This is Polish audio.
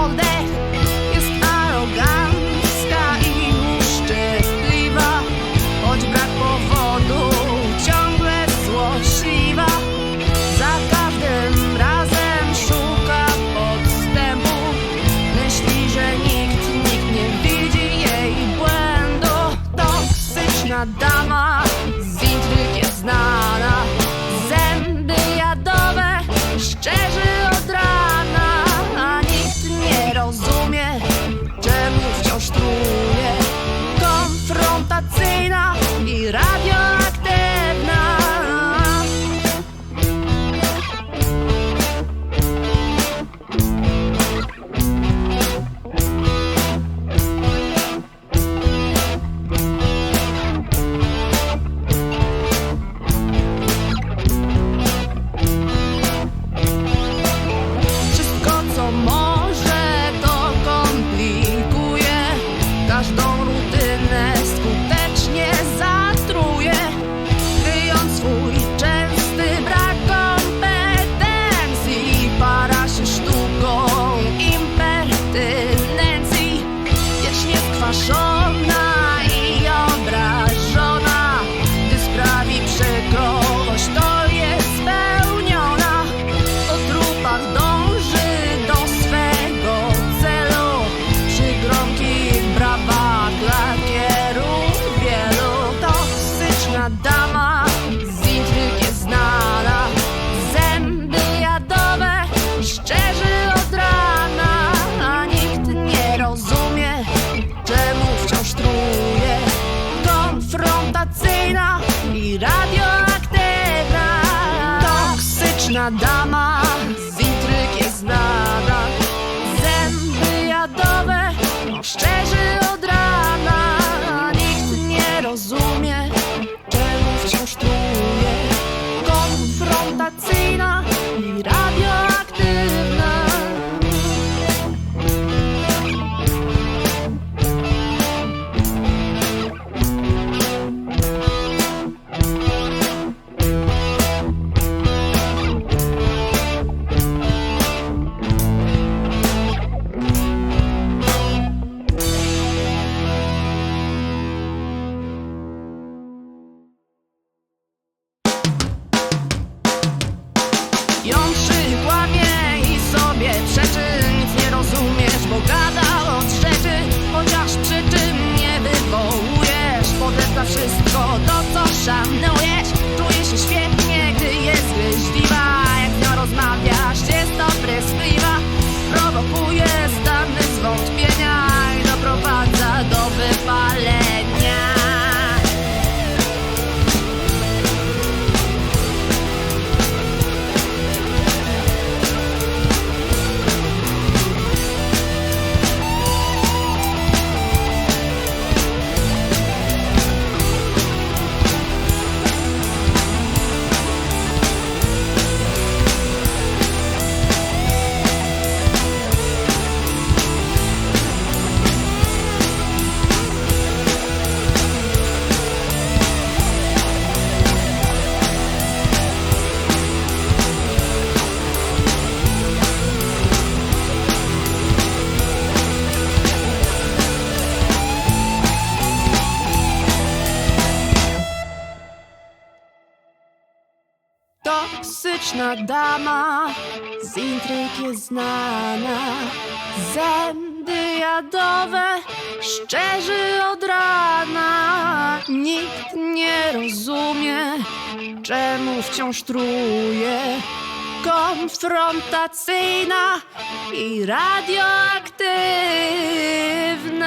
all day. Kolejna i radioaktywna. Toksyczna dama Z intryg jest znana. Zęby jadowe Szczerzy od rana. Nikt nie rozumie Czemu wciąż trudno Yeah. Smaczna dama z intryg jest znana. Zęby jadowe szczerzy od rana. Nikt nie rozumie, czemu wciąż truje. Konfrontacyjna i radioaktywna.